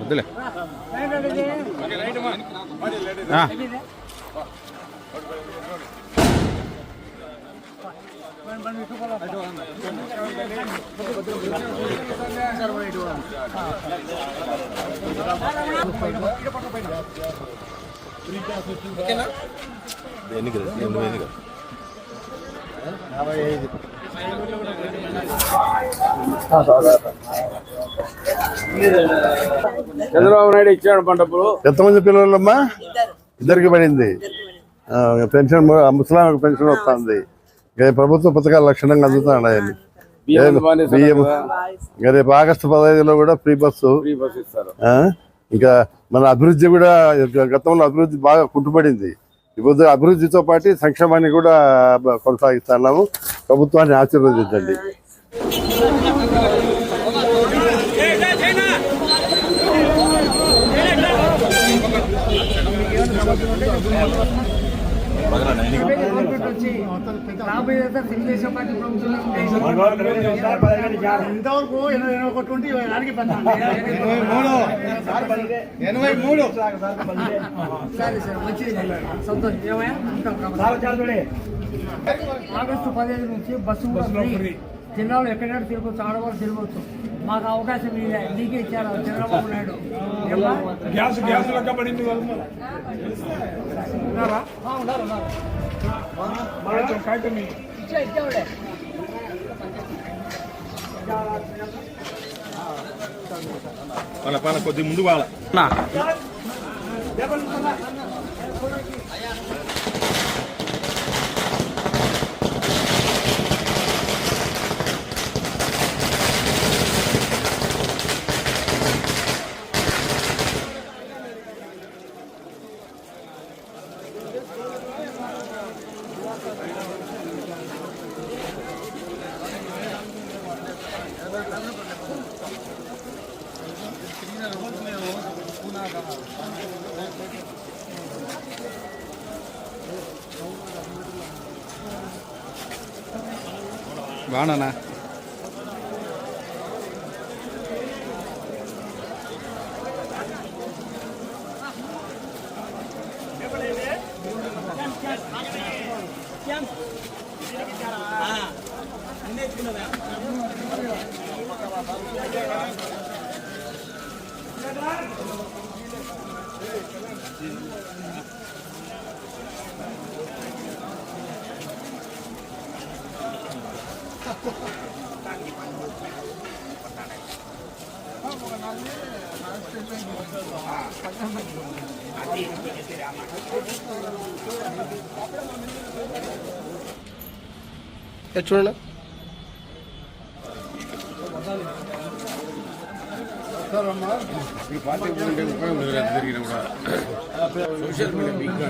వద్దులే ఆ. చంద్రబాబు నాయుడు ఇచ్చాడు పంటప్పుడు. ఎంతమంది పిల్లలమ్మా? ఇద్దరికి పడింది. పెన్షన్ ముసలాం పెన్షన్ వస్తుంది. ప్రభుత్వ పథకాలు లక్షణంగా బియ్యం కదా. ఇంకా రేపు ఆగస్టు పదహైదులో కూడా ఫ్రీ బస్సు? ఇంకా మన అభివృద్ధి కూడా గతంలో అభివృద్ధి బాగా కుంటుపడింది. ఇప్పుడు అభివృద్ధితో పాటు సంక్షేమాన్ని కూడా కొనసాగిస్తున్నాము. ప్రభుత్వాన్ని ఆశీర్వదించండి. ఇంతవరకు ఎనభై ఒకటి ఉంటే పెద్ద సరే సరే మంచిది సంతోషం ఏమయ్యా. ఆగస్టు పదిహేను నుంచి బస్సు ఫ్రీ జిల్లాలో ఎక్కడెక్కడ తిరగవచ్చు ఆడవాళ్ళు తిరగవచ్చు మాకు అవకాశం ఇదే. నీకే ఇచ్చారు. చంద్రబాబు నాయుడు? గ్యాస్ గ్యాస్ లెక్క పడింది కదా ఉన్నారా? ఆ, ఉన్నారు, ఉన్నారు. మరి కాగితం ఇయ్యి. ఇచ్చా ఇచ్చావులే వాళ్ళ వాళ్ళ కొద్ది ముందు వాళ్ళ வேணாண்ணா Thank you. చూడండి. ఈ పార్టీ ఉపయోగం సోషల్ మీడియా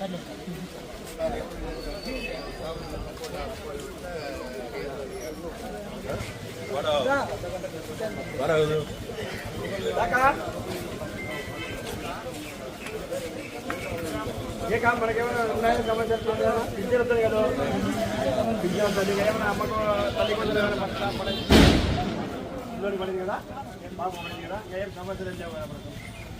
ఉంది. ఎవరిది వెళ్ళిపోయినా వచ్చి ఏ కాదు మనకేమైనా ఉన్నాయని సమాచారం పింఛన్ వస్తుంది కదా పింఛన్ వస్తుంది ఏమైనా అమ్మకు తల్లి కొందరు ఏమైనా పట్ల పడింది పిల్లోడికి పడింది కదా బాబు పడింది కదా ఏం సమాచారం లేవు కదా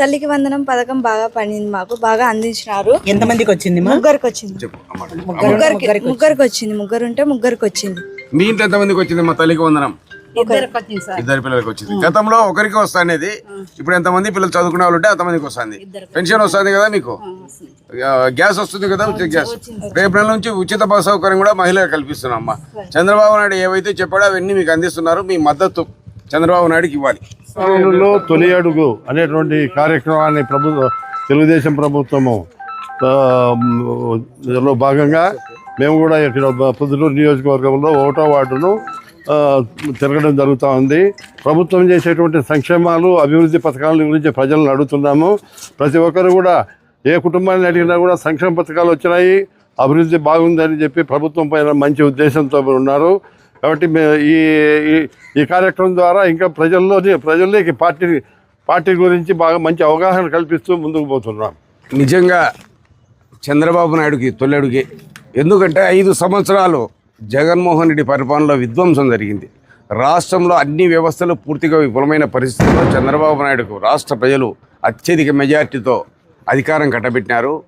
తల్లికి వందనం పథకం బాగా పడింది మాకు బాగా అందించినారు. ఎంతమందికి వచ్చింది మా? ముగ్గురికి వచ్చింది ముగ్గురికి ముగ్గురికి వచ్చింది. ముగ్గురు ఉంటే ముగ్గురికి వచ్చింది మీ ఇంట్లో ఎంతమందికి వచ్చింది మా తల్లికి వందనం? ఇద్దరికి వచ్చింది సార్. ఇద్దరు పిల్లలకి వచ్చింది గతంలో ఒకరికి వస్తా అనేది ఇప్పుడు ఎంతమంది పిల్లలు చదువుకునే వాళ్ళు ఉంటే అంతమందికి వస్తుంది. పెన్షన్ వస్తుంది కదా మీకు? గ్యాస్ వస్తుంది కదా ఉచిత గ్యాస్. రేపు నెల నుంచి ఉచిత బస్ సౌకర్యం కూడా మహిళలకు కల్పిస్తున్నాం అమ్మా. చంద్రబాబు నాయుడు ఏవైతే చెప్పాడో అవన్నీ మీకు అందిస్తున్నారు మీ మద్దతు చంద్రబాబు నాయుడుకి ఇవ్వాలి. లో తొలి అడుగు అనేటువంటి కార్యక్రమాన్ని ప్రభు తెలుగుదేశం ప్రభుత్వము లో భాగంగా మేము కూడా ఇక్కడ పుదులూరు నియోజకవర్గంలో ఒకటో వార్డును తిరగడం జరుగుతూ ఉంది. ప్రభుత్వం చేసేటువంటి సంక్షేమాలు అభివృద్ధి పథకాల గురించి ప్రజలను అడుగుతున్నాము. ప్రతి ఒక్కరు కూడా ఏ కుటుంబాన్ని అడిగినా కూడా సంక్షేమ పథకాలు వచ్చినాయి అభివృద్ధి బాగుందని చెప్పి ప్రభుత్వం పైన మంచి ఉద్దేశంతో ఉన్నారు. కాబట్టి ఈ ఈ- ఈ కార్యక్రమం ద్వారా ఇంకా ప్రజల్లో ప్రజల్లోకి పార్టీ పార్టీ గురించి బాగా మంచి అవగాహన కల్పిస్తూ ముందుకు పోతున్నాం. నిజంగా చంద్రబాబు నాయుడుకి తొలెడుకి ఎందుకంటే ఐదు సంవత్సరాలు జగన్మోహన్ రెడ్డి పరిపాలనలో విధ్వంసం జరిగింది. రాష్ట్రంలో అన్ని వ్యవస్థలు పూర్తిగా విఫలమైన పరిస్థితుల్లో చంద్రబాబు నాయుడుకు రాష్ట్ర ప్రజలు అత్యధిక మెజార్టీతో అధికారం కట్టబెట్టినారు.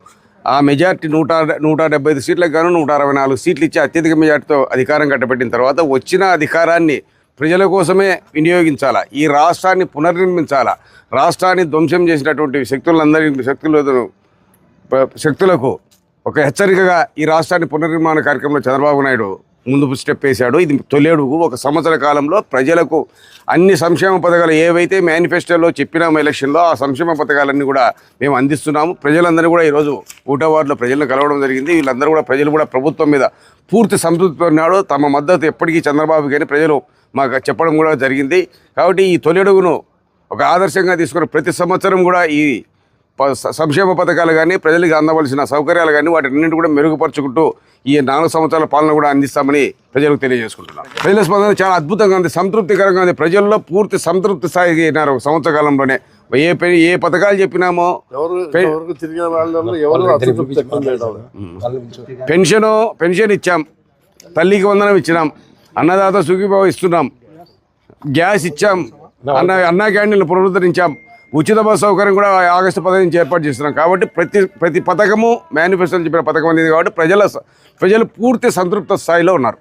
ఆ మెజార్టీ నూట నూట డెబ్బై ఐదు సీట్లకు గాను నూట అరవై నాలుగు సీట్లు ఇచ్చి అత్యధిక మెజార్టీతో అధికారం కట్టబెట్టిన తర్వాత వచ్చిన అధికారాన్ని ప్రజల కోసమే వినియోగించాలా? ఈ రాష్ట్రాన్ని పునర్నిర్మించాలా? రాష్ట్రాన్ని ధ్వంసం చేసినటువంటి శక్తులందరి శక్తులను శక్తులకు ఒక హెచ్చరికగా ఈ రాష్ట్రాన్ని పునర్నిర్మాణ కార్యక్రమంలో చంద్రబాబు నాయుడు ముందు స్టెప్ వేశాడు. ఇది తొలేడుగు ఒక సంవత్సర కాలంలో ప్రజలకు అన్ని సంక్షేమ పథకాలు ఏవైతే మేనిఫెస్టోలో చెప్పినాము ఎలక్షన్లో ఆ సంక్షేమ పథకాలన్నీ కూడా మేము అందిస్తున్నాము. ప్రజలందరూ కూడా ఈరోజు ఊటవార్డులో ప్రజలను కలవడం జరిగింది. వీళ్ళందరూ కూడా ప్రజలు కూడా ప్రభుత్వం మీద పూర్తి సంతృప్తి ఉన్నాడు తమ మద్దతు ఎప్పటికీ చంద్రబాబు కానీ ప్రజలు మాకు చెప్పడం కూడా జరిగింది. కాబట్టి ఈ తొలిడుగును ఒక ఆదర్శంగా తీసుకుని ప్రతి సంవత్సరం కూడా ఈ సంక్షేమ పథకాలు కానీ ప్రజలకు అందవలసిన సౌకర్యాలు కానీ వాటిన్నింటి కూడా మెరుగుపరుచుకుంటూ ఈ నాలుగు సంవత్సరాల పాలన కూడా అందిస్తామని ప్రజలకు తెలియజేసుకుంటున్నాం. ప్రజల స్పందన చాలా అద్భుతంగా ఉంది సంతృప్తికరంగా ఉంది. ప్రజల్లో పూర్తి సంతృప్తి అయినారు ఒక సంవత్సర కాలంలోనే. ఏ ఏ పథకాలు చెప్పినామో. పెన్షను పెన్షన్ ఇచ్చాం. తల్లికి వందనం ఇచ్చినాం. అన్నదాత సుఖీభావ ఇస్తున్నాం. గ్యాస్ ఇచ్చాం. అన్న అన్నా క్యాంటీన్లు పునరుద్ధరించాం. ఉచిత బస్సు సౌకర్యం కూడా ఆగస్టు పదహైదు నుంచి ఏర్పాటు చేస్తున్నాం. కాబట్టి ప్రతి ప్రతి పథకము మేనిఫెస్టోలో చెప్పిన పథకం అనేది కాబట్టి ప్రజల ప్రజలు పూర్తి సంతృప్త స్థాయిలో ఉన్నారు.